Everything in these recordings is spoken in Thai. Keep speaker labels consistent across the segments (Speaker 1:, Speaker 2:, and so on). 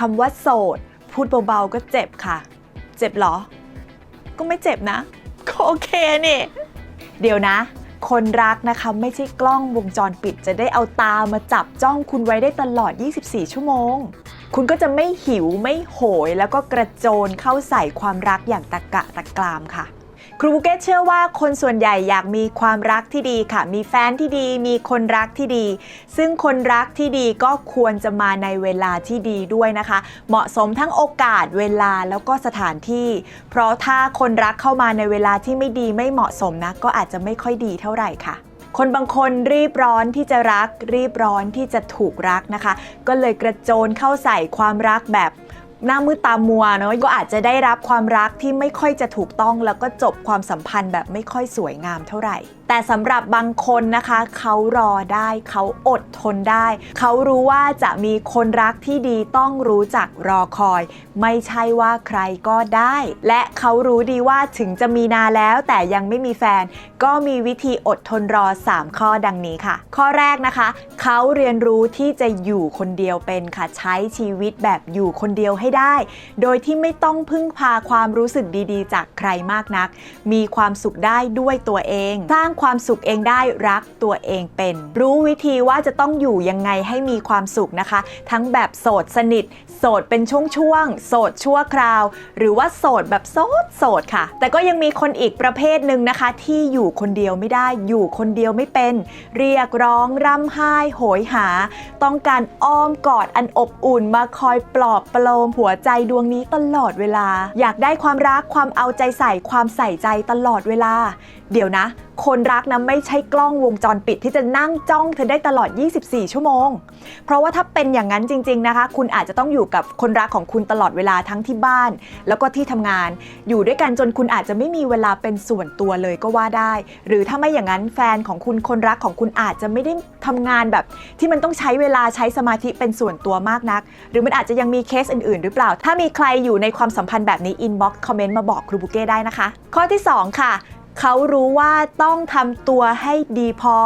Speaker 1: คำว่าโสด พูดเบาๆก็เจ็บค่ะ เจ็บเหรอ ก็ไม่เจ็บนะ ก็โอเคนี่ เดี๋ยวนะ คนรักนะคะ ไม่ใช่กล้องวงจรปิดจะได้เอาตามาจับจ้องคุณไว้ได้ตลอด 24 ชั่วโมง คุณก็จะไม่หิวไม่โหยแล้วก็กระโจนเข้าใส่ความรักอย่างตะกะตะกรามค่ะ ครูเกตเชื่อว่าคนส่วนใหญ่อยากมีความรักที่ดีค่ะ มีแฟนที่ดี มีคนรักที่ดี ซึ่งคนรักที่ดีก็ควรจะมาในเวลาที่ดีด้วยนะคะ เหมาะสมทั้งโอกาสเวลาแล้วก็สถานที่ เพราะถ้าคนรักเข้ามาในเวลาที่ไม่ดีไม่เหมาะสมนะ ก็อาจจะไม่ค่อยดีเท่าไหร่ค่ะคนบางคนรีบร้อนที่จะรัก รีบร้อนที่จะถูกรักนะคะ ก็เลยกระโจนเข้าใส่ความรักแบบ หน้ามืดตามัวเนาะก็อาจจะได้รับความรักที่ไม่ค่อยจะถูกต้อง แล้วก็จบความสัมพันธ์แบบไม่ค่อยสวยงามเท่าไหร่ แต่สำหรับบางคนนะคะ เขารอได้เขาอดทนได้ เขารู้ว่าจะมีคนรักที่ดีต้องรู้จักรอคอย ไม่ใช่ว่าใครก็ได้ และเขารู้ดีว่าถึงจะมีนาแล้ว แต่ยังไม่มีแฟน ก็มีวิธีอดทนรอ 3 ข้อดังนี้ค่ะ ข้อแรกนะคะ เขาเรียนรู้ที่จะอยู่คนเดียวเป็นค่ะใช้ชีวิตแบบอยู่คนเดียวให้ได้ โดยที่ไม่ต้องพึ่งพาความรู้สึกดีๆ จากใครมากนัก มีความสุขได้ด้วยตัวเอง สร้างความสุขเองได้รักตัวเองเป็น รู้วิธีว่าจะต้องอยู่ยังไงให้มีความสุขนะคะ ทั้งแบบโสดสนิท โสดเป็นช่วงๆโสดชั่วคราว หรือว่าโสดแบบโสดโสดค่ะ แต่ก็ยังมีคนอีกประเภทหนึ่งนะคะ ที่อยู่คนเดียวไม่ได้อยู่คนเดียวไม่เป็น เรียกร้องร่ำไห้โหยหา ต้องการอ้อมกอดอันอบอุ่นมาคอยปลอบประโลมหัวใจดวงนี้ตลอดเวลา อยากได้ความรักความเอาใจใส่ความใส่ใจตลอดเวลา เดี๋ยวนะ คนรักนะไม่ใช่กล้องวงจรปิดที่จะนั่งจ้องเธอได้ตลอด 24 ชั่วโมง เพราะว่าถ้าเป็นอย่างนั้นจริง ๆนะคะ คุณอาจจะต้องอยู่กับคนรักของคุณตลอดเวลาทั้งที่บ้าน แล้วก็ที่ทำงาน อยู่ด้วยกันจนคุณอาจจะไม่มีเวลาเป็นส่วนตัวเลยก็ว่าได้ หรือถ้าไม่อย่างนั้นแฟนของคุณคนรักของคุณอาจจะไม่ได้ทำงานแบบ ที่มันต้องใช้เวลาใช้สมาธิเป็นส่วนตัวมากนัก หรือมันอาจจะยังมีเคสอื่น ๆ หรือเปล่า ถ้ามีใครอยู่ในความสัมพันธ์แบบนี้อินบ็อกซ์คอมเมนต์มาบอกครูบุเก้ได้นะคะ ข้อที่สองค่ะ เขารู้ว่าต้องทำตัวให้ดีพอ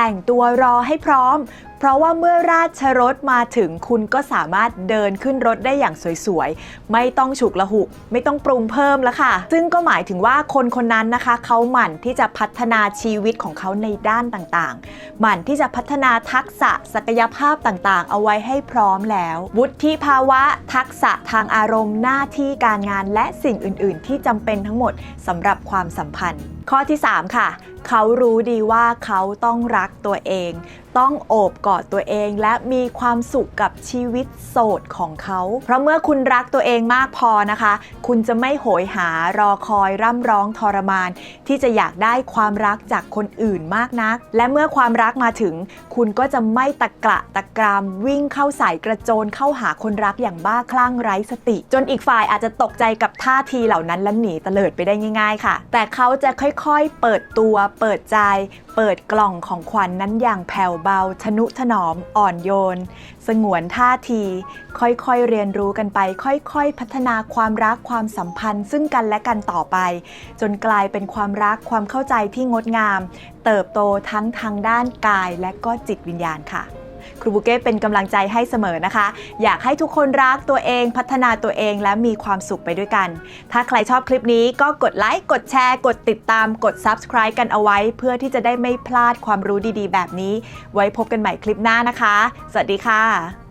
Speaker 1: แต่งตัวรอให้พร้อม เพราะว่าเมื่อราชรถมาถึงคุณก็สามารถเดินขึ้นรถได้อย่างสวยๆ ไม่ต้องฉุกละหุก ไม่ต้องปรุงเพิ่มแล้วค่ะ ซึ่งก็หมายถึงว่าคนคนนั้นนะคะ เขาหมั่นที่จะพัฒนาชีวิตของเขาในด้านต่างๆ หมั่นที่จะพัฒนาทักษะศักยภาพต่างๆ เอาไว้ให้พร้อมแล้ว วุฒิภาวะ ทักษะทางอารมณ์หน้าที่การงานและสิ่งอื่น ๆ ที่จำเป็นทั้งหมดสำหรับความสัมพันธ์ ข้อที่ 3 ค่ะ เขารู้ดีว่าเขาต้องรักตัวเอง ต้องโอบกอดตัวเองและมีความสุขกับชีวิตโสดของเขา เพราะเมื่อคุณรักตัวเองมากพอนะคะ คุณจะไม่โหยหารอคอยร่ำร้องทรมาน ที่จะอยากได้ความรักจากคนอื่นมากนัก และเมื่อความรักมาถึง คุณก็จะไม่ตะกระตะกรามวิ่งเข้าใส่กระโจนเข้าหาคนรักอย่างบ้าคลั่งไร้สติ จนอีกฝ่ายอาจจะตกใจกับท่าทีเหล่านั้นและหนีเตลิดไปได้ง่าย ๆ ค่ะ แต่เขาจะค่อยๆ เปิดตัว เปิดใจ เปิดกล่องของขวัญนนั้นอย่างแผ่วเบาทนุถนอม อ่อนโยน สงวนท่าที ค่อยๆ เรียนรู้กันไป ค่อยๆ พัฒนาความรักความสัมพันธ์ ซึ่งกันและกันต่อไป จนกลายเป็นความรักความเข้าใจที่งดงาม เติบโตทั้งทางด้านกายและก็จิตวิญญาณค่ะ ครูบุเก้เป็นกำลังใจให้เสมอนะคะ อยากให้ทุกคนรักตัวเองพัฒนาตัวเองและมีความสุขไปด้วยกัน ถ้าใครชอบคลิปนี้ก็กดไลค์กดแชร์ กดติดตามกด subscribe กันเอาไว้ เพื่อที่จะได้ไม่พลาดความรู้ดีๆ แบบนี้ ไว้พบกันใหม่คลิปหน้านะคะ สวัสดีค่ะ